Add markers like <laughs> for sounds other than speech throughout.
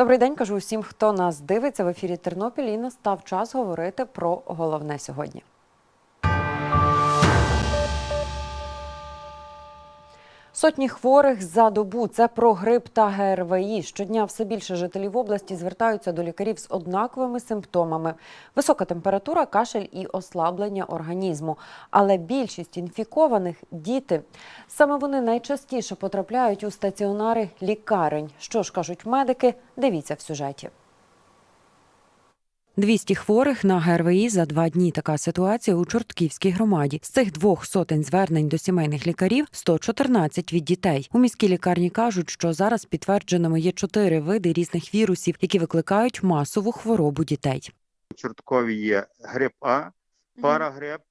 Добрий день, кажу усім, хто нас дивиться в ефірі Тернопіль і настав час говорити про головне сьогодні. Сотні хворих за добу. Це про грип та ГРВІ. Щодня все більше жителів області звертаються до лікарів з однаковими симптомами: висока температура, кашель і ослаблення організму. Але більшість інфікованих діти. Саме вони найчастіше потрапляють у стаціонари лікарень. Що ж кажуть медики? Дивіться в сюжеті. 200 хворих на ГРВІ за два дні. Така ситуація у Чортківській громаді. З цих двох сотень звернень до сімейних лікарів 114 від дітей. У міській лікарні кажуть, що зараз підтвердженими є чотири види різних вірусів, які викликають масову хворобу дітей. У Чорткові є грип А, парагрип,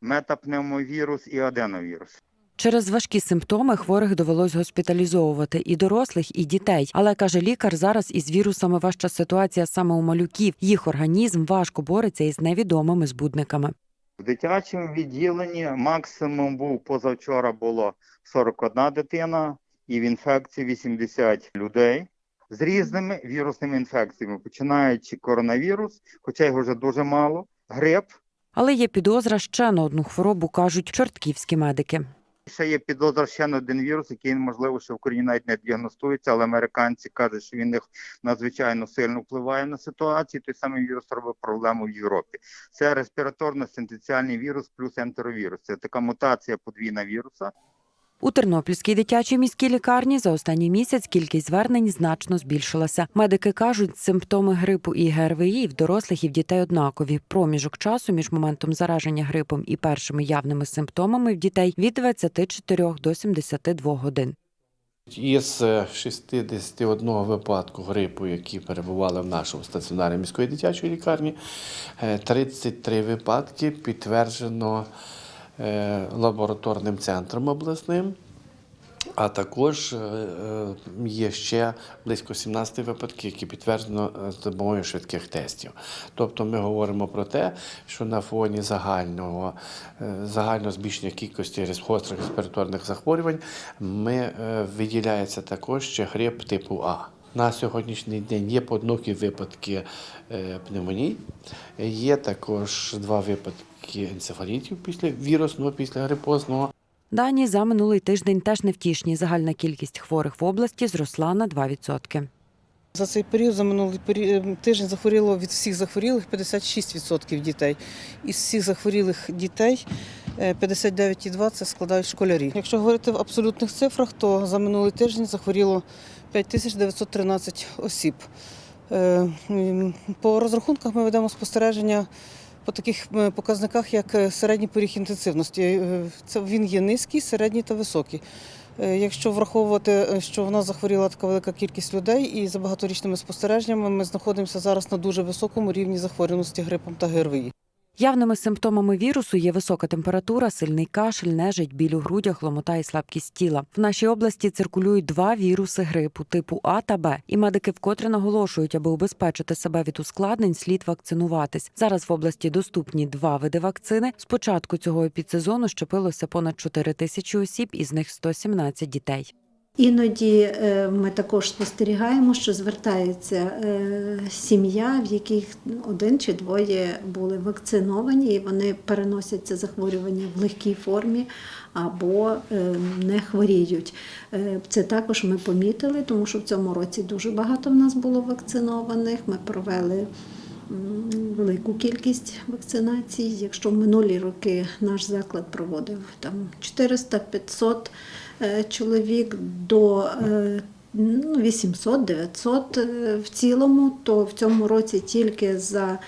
метапневмовірус і аденовірус. Через важкі симптоми хворих довелось госпіталізовувати і дорослих, і дітей. Але каже лікар, зараз із вірусами важча ситуація саме у малюків. Їх організм важко бореться із невідомими збудниками. В дитячому відділенні максимум був позавчора було 41 дитина і в інфекції 80 людей з різними вірусними інфекціями, починаючи коронавірус, хоча його вже дуже мало, грип. Але є підозра ще на одну хворобу, кажуть чортківські медики. Ще є підозра ще на один вірус, який можливо, що в Україні навіть не діагностується, але американці кажуть, що він їх надзвичайно сильно впливає на ситуацію. Той самий вірус робить проблему в Європі. Це респіраторно-синтеціальний вірус плюс ентеровірус. Це така мутація подвійна віруса. У Тернопільській дитячій міській лікарні за останній місяць кількість звернень значно збільшилася. Медики кажуть, симптоми грипу і ГРВІ в дорослих і в дітей однакові. Проміжок часу між моментом зараження грипом і першими явними симптомами в дітей від 24 до 72 годин. Із е, 61 випадку грипу, які перебували в нашому стаціонарі міської дитячої лікарні, е, 33 випадки підтверджено е, лабораторним центром обласним. А також е, е, є ще близько 17 випадків, які підтверджено е, з допомогою швидких тестів. Тобто ми говоримо про те, що на фоні загального, е, загального збільшення кількості гострих респіраторних захворювань ми е, виділяється також ще грип типу А. На сьогоднішній день є поодинокі випадки е, пневмоній, є також два випадки енцефалітів після вірусного, після грипозного. Дані за минулий тиждень теж невтішні. Загальна кількість хворих в області зросла на 2%. За цей період, за минулий пері- тиждень захворіло від всіх захворілих 56% дітей. Із всіх захворілих дітей е, 59,2% це складають школярі. Якщо говорити в абсолютних цифрах, то за минулий тиждень захворіло 5913 осіб. Е, По розрахунках ми ведемо спостереження по таких е, показниках, як е, середній поріг інтенсивності. Е, Це він є низький, середній та високий. Якщо враховувати, що в нас захворіла така велика кількість людей, і за багаторічними спостереженнями ми знаходимося зараз на дуже високому рівні захворюваності грипом та ГРВІ. Явними симптомами вірусу є висока температура, сильний кашель, нежить, біль у грудях, ломота і слабкість тіла. В нашій області циркулюють два віруси грипу типу А та Б. І медики вкотре наголошують, аби убезпечити себе від ускладнень, слід вакцинуватись. Зараз в області доступні два види вакцини. З початку цього епідсезону щепилося понад 4 тисячі осіб, із них 117 дітей. Іноді е, ми також спостерігаємо, що звертається е, сім'я, в яких один чи двоє були вакциновані, і вони переносять це захворювання в легкій формі або е, не хворіють. Це також ми помітили, тому що в цьому році дуже багато в нас було вакцинованих. Ми провели велику кількість вакцинацій. Якщо в минулі роки наш заклад проводив там 400-500 е, чоловік до е, ну, 800-900 е, в цілому, то в цьому році тільки за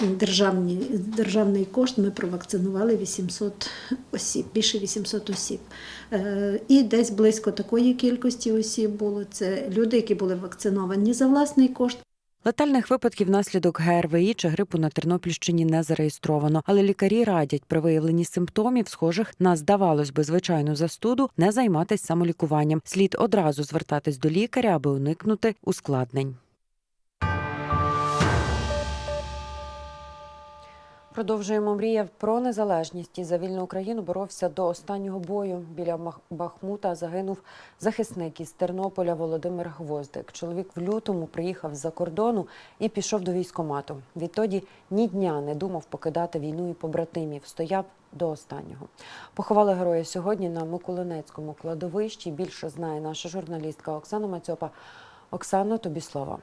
державні, державний кошт ми провакцинували 800 осіб, більше 800 осіб. Е, І десь близько такої кількості осіб було це люди, які були вакциновані за власний кошт. Летальних випадків внаслідок ГРВІ чи грипу на Тернопільщині не зареєстровано, але лікарі радять при виявленні симптомів, схожих на здавалось би звичайну застуду, не займатися самолікуванням. Слід одразу звертатись до лікаря, аби уникнути ускладнень. Продовжуємо мріяв про незалежність і за вільну Україну боровся до останнього бою. Біля Бахмута загинув захисник із Тернополя Володимир Гвоздик. Чоловік в лютому приїхав з-за кордону і пішов до військомату. Відтоді ні дня не думав покидати війну і побратимів. Стояв до останнього. Поховали героя сьогодні на Миколинецькому кладовищі. Більше знає наша журналістка Оксана Мацьопа. Оксано, тобі слово.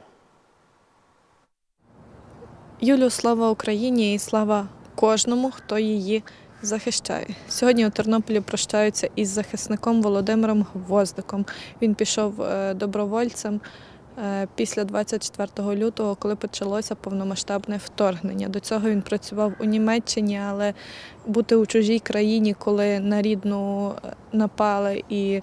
Юлю, слава Україні і слава кожному, хто її захищає. Сьогодні у Тернополі прощаються із захисником Володимиром Гвоздиком. Він пішов е, добровольцем е, після 24 лютого, коли почалося повномасштабне вторгнення. До цього він працював у Німеччині, але бути у чужій країні, коли на рідну е, напали і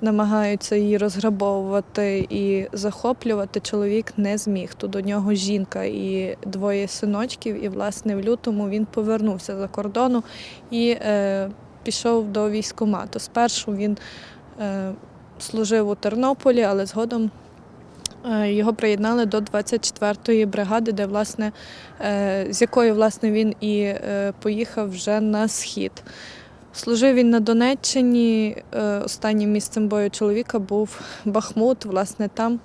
намагаються її розграбовувати і захоплювати, чоловік не зміг. Тут у нього жінка і двоє синочків. І, власне, в лютому він повернувся за кордону і е, пішов до військкомату. Спершу він е, служив у Тернополі, але згодом. е, Його приєднали до 24-ї бригади, де власне е, з якої власне він і е, поїхав вже на схід. Служив він на Донеччині. е, Останнім місцем бою чоловіка був Бахмут. Власне, там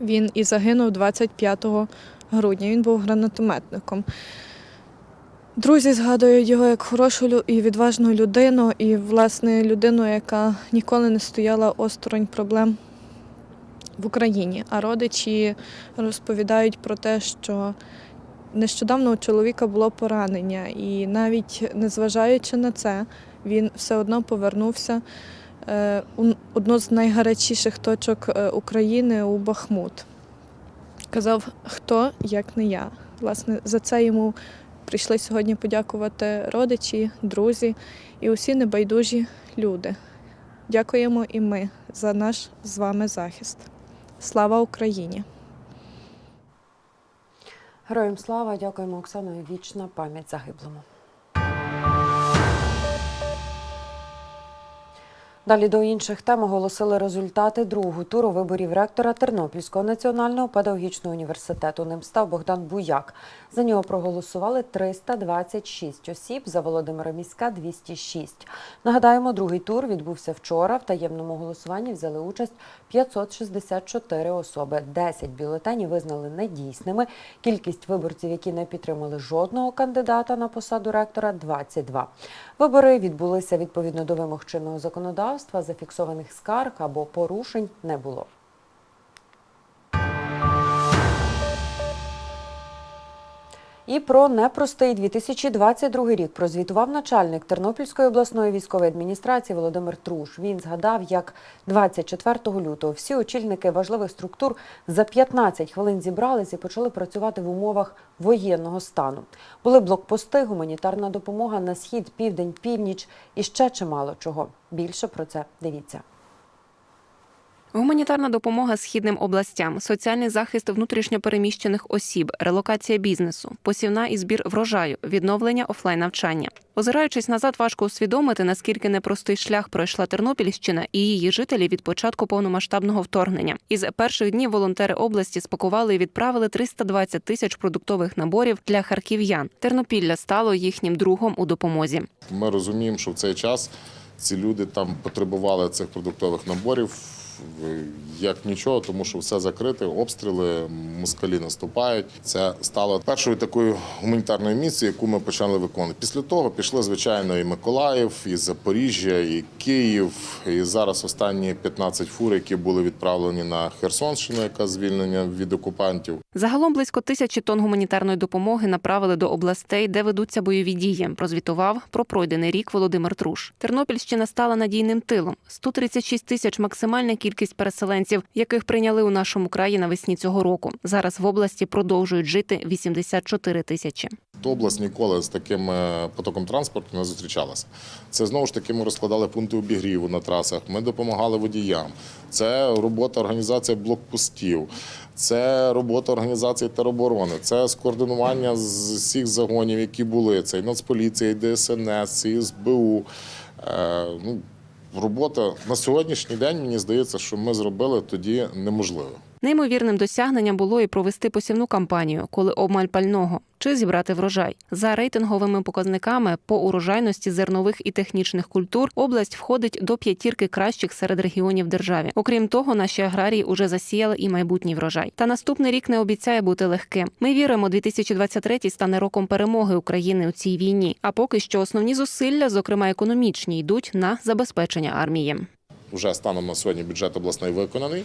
він і загинув 25 грудня. Він був гранатометником. Друзі згадують його як хорошу і відважну людину, і, власне, людину, яка ніколи не стояла осторонь проблем в Україні. А родичі розповідають про те, що Нещодавно у чоловіка було поранення, і навіть незважаючи на це, він все одно повернувся е, у одну з найгарячіших точок е, України у Бахмут. Казав, хто як не я. Власне, за це йому прийшли сьогодні подякувати родичі, друзі і усі небайдужі люди. Дякуємо і ми за наш з вами захист. Слава Україні! Героям слава, дякуємо Оксано. Вічна пам'ять загиблому. Далі до інших тем оголосили результати другого туру виборів ректора Тернопільського національного педагогічного університету. Ним став Богдан Буяк. За нього проголосували 326 осіб, за Володимира Міська 206. Нагадаємо, другий тур відбувся вчора. В таємному голосуванні взяли участь 564 особи. 10 бюлетенів визнали недійсними. Кількість виборців, які не підтримали жодного кандидата на посаду ректора 22. Вибори відбулися відповідно до вимог чинного законодавства. Зафіксованих скарг або порушень не було. І про непростий 2022 рік прозвітував начальник Тернопільської обласної військової адміністрації Володимир Труш. Він згадав, як 24 лютого всі очільники важливих структур за 15 хвилин зібрались і почали працювати в умовах воєнного стану. Були блокпости, гуманітарна допомога на схід, південь, північ і ще чимало чого. Більше про це дивіться. Гуманітарна допомога східним областям, соціальний захист внутрішньопереміщених осіб, релокація бізнесу, посівна і збір врожаю, відновлення офлайн навчання. Озираючись назад, важко усвідомити, наскільки непростий шлях пройшла Тернопільщина і її жителі від початку повномасштабного вторгнення. Із перших днів волонтери області спакували і відправили 320 тисяч продуктових наборів для харків'ян. Тернопілля стало їхнім другом у допомозі. Ми розуміємо, що в цей час ці люди там потребували цих продуктових наборів як нічого, тому що все закрите, обстріли, москалі наступають. Це стало першою такою гуманітарною місією, яку ми почали виконувати. Після того пішли, звичайно, і Миколаїв, і Запоріжжя, і Київ. І зараз останні 15 фур, які були відправлені на Херсонщину, яка звільнення від окупантів. Загалом близько тисячі тонн гуманітарної допомоги направили до областей, де ведуться бойові дії. Прозвітував про пройдений рік Володимир Труш. Тернопільщина стала надійним тилом. 136 тисяч максимальна кількість кількість переселенців, яких прийняли у нашому краї навесні цього року. Зараз в області продовжують жити 84 тисячі. Область ніколи з таким е, потоком транспорту не зустрічалася. Це знову ж таки ми розкладали пункти обігріву на трасах. Ми допомагали водіям. Це робота організації блокпостів, це робота організації тероборони, це скоординування з всіх загонів, які були. Це і Нацполіція, і ДСНС, і СБУ. Е, ну, робота на сьогоднішній день, мені здається, що ми зробили тоді неможливо. Неймовірним досягненням було і провести посівну кампанію, коли обмаль пального чи зібрати врожай. За рейтинговими показниками по урожайності зернових і технічних культур область входить до п'ятірки кращих серед регіонів держави. Окрім того, наші аграрії уже засіяли і майбутній врожай. Та наступний рік не обіцяє бути легким. Ми віримо, 2023 стане роком перемоги України у цій війні. А поки що основні зусилля, зокрема економічні, йдуть на забезпечення армії. вже станом на сьогодні бюджет обласний виконаний.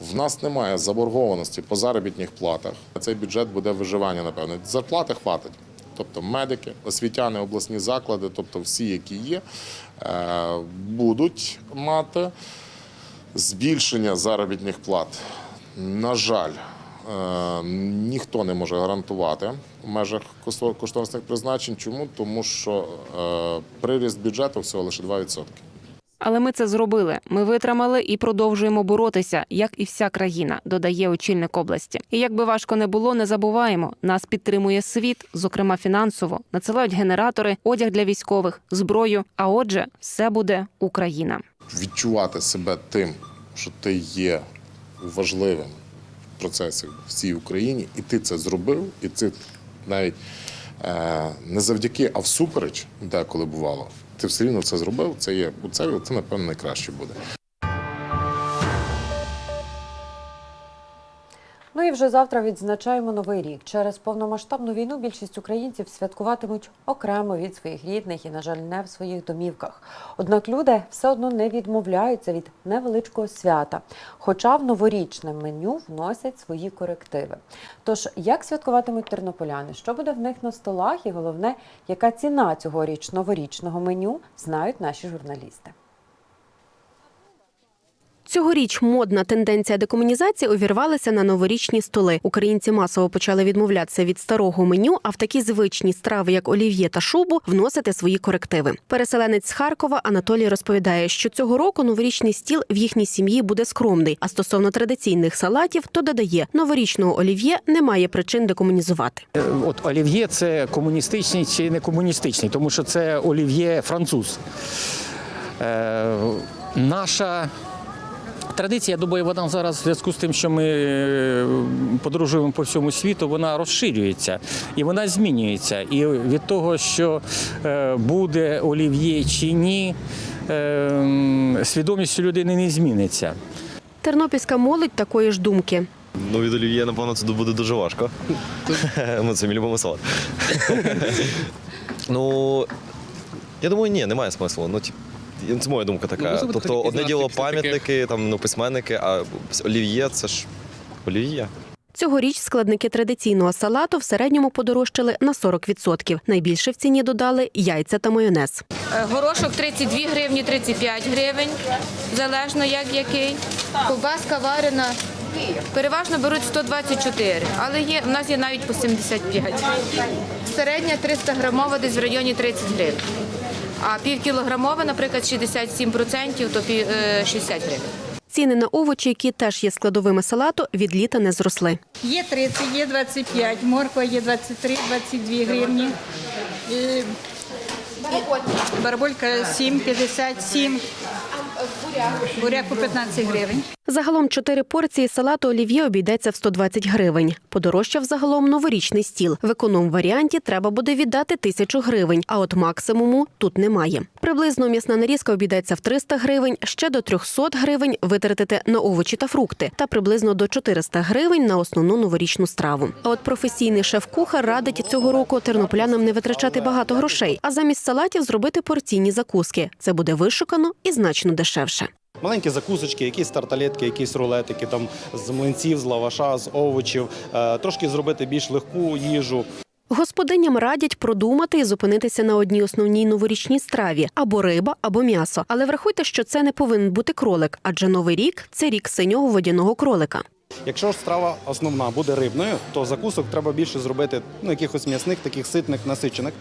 В нас немає заборгованості по заробітних платах. Цей бюджет буде виживання, напевно. Зарплати хватить. Тобто медики, освітяни, обласні заклади, тобто всі, які є, е, будуть мати збільшення заробітних плат. На жаль, е, ніхто не може гарантувати в межах кошто- кошторисних призначень. Чому? Тому що е, приріст бюджету всього лише 2%. Але ми це зробили. Ми витримали і продовжуємо боротися, як і вся країна, додає очільник області. І як би важко не було, не забуваємо. Нас підтримує світ, зокрема фінансово, надсилають генератори, одяг для військових, зброю. А отже, все буде Україна. відчувати себе тим, що ти є важливим в процесі в цій Україні, і ти це зробив, і ти навіть е, не завдяки, а всупереч, деколи бувало, ти все рівно це зробив. Це є це, це напевно найкраще буде. І вже завтра відзначаємо новий рік. Через повномасштабну війну більшість українців святкуватимуть окремо від своїх рідних і, на жаль, не в своїх домівках. Однак люди все одно не відмовляються від невеличкого свята, хоча в новорічне меню вносять свої корективи. Тож, як святкуватимуть тернополяни, що буде в них на столах, і головне, яка ціна цьогоріч новорічного меню, знають наші журналісти. Цьогоріч модна тенденція декомунізації увірвалася на новорічні столи. Українці масово почали відмовлятися від старого меню, а в такі звичні страви, як олів'є та шубу, вносити свої корективи. Переселенець з Харкова Анатолій розповідає, що цього року новорічний стіл в їхній сім'ї буде скромний. А стосовно традиційних салатів, то додає, новорічного олів'є немає причин декомунізувати. Е, От олів'є це комуністичний чи не комуністичний, тому що це олів'є француз. Е, наша традиція, я думаю, вона зараз в зв'язку з тим, що ми е, подорожуємо по всьому світу, вона розширюється і вона змінюється. І від того, що е, буде олів'є чи ні, е, свідомість людини не зміниться. Тернопільська молодь такої ж думки. Ну, від олів'є, напевно, це буде дуже важко. <laughs> Ми це мій любимий салат. ну, я думаю, ні, немає смислу. Ну, ті- це моя думка така. тобто, одне діло пам'ятники, там, ну, письменники, а олів'є це ж олів'є. Цьогоріч складники традиційного салату в середньому подорожчали на 40%. Найбільше в ціні додали яйця та майонез. Е, Горошок 32 гривні, 35 гривень, залежно як який. Ковбаска варена. Переважно беруть 124, але є, в нас є навіть по 75. Середня 300 грамова десь в районі 30 гривень. А півкілограмове, наприклад, 67%, то пів- е, 60 гривень. Ціни на овочі, які теж є складовими салату, від літа не зросли. Є 30, є 25, морква є 23, 22 гривні. І, і барбулька 7, 57, буряк по 15 гривень. Загалом чотири порції салату олів'є обійдеться в 120 гривень. Подорожчав загалом новорічний стіл. В економ-варіанті треба буде віддати тисячу гривень, а от максимуму тут немає. Приблизно м'ясна нарізка обійдеться в 300 гривень, ще до 300 гривень витратите на овочі та фрукти, та приблизно до 400 гривень на основну новорічну страву. А от професійний шеф-кухар радить цього року тернополянам не витрачати багато грошей, а замість салатів зробити порційні закуски. Це буде вишукано і значно дешевше. Маленькі закусочки, якісь тарталетки, якісь рулетики, там з млинців, з лаваша, з овочів, е, трошки зробити більш легку їжу. Господиням радять продумати і зупинитися на одній основній новорічній страві або риба, або м'ясо. Але врахуйте, що це не повинен бути кролик, адже новий рік це рік синього водяного кролика. Якщо ж страва основна буде рибною, то закусок треба більше зробити ну, якихось м'ясних, таких ситних, насичених.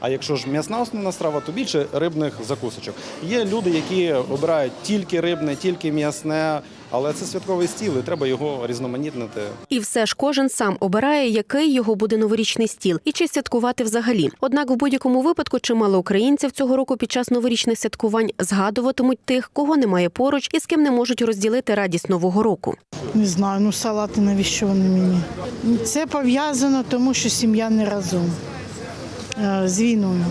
А якщо ж м'ясна основна страва, то більше рибних закусочок. Є люди, які обирають тільки рибне, тільки м'ясне, але це святковий стіл, і треба його різноманітнити. І все ж кожен сам обирає, який його буде новорічний стіл і чи святкувати взагалі. Однак в будь-якому випадку чимало українців цього року під час новорічних святкувань згадуватимуть тих, кого немає поруч і з ким не можуть розділити радість нового року. Не знаю, ну салати навіщо вони мені? Це пов'язано, тому що сім'я не разом з війною.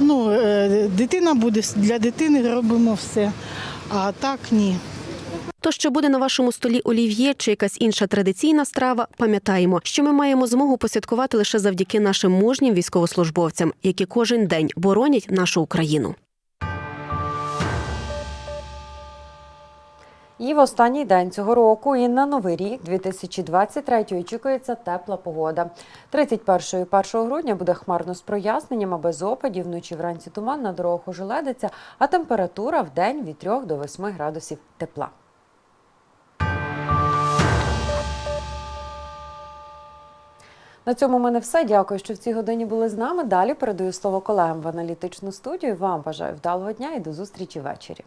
Ну, е, дитина буде для дитини робимо все, а так ні. То, що буде на вашому столі олів'є чи якась інша традиційна страва, пам'ятаємо, що ми маємо змогу посвяткувати лише завдяки нашим мужнім військовослужбовцям, які кожен день боронять нашу Україну. І в останній день цього року і на новий рік 2023 очікується тепла погода. 31 і 1 грудня буде хмарно з проясненням, без опадів, вночі вранці туман, на дорогах ожеледиться, а температура в день від 3 до 8 градусів тепла. На цьому в мене все. Дякую, що в цій годині були з нами. Далі передаю слово колегам в аналітичну студію. Вам бажаю вдалого дня і до зустрічі ввечері.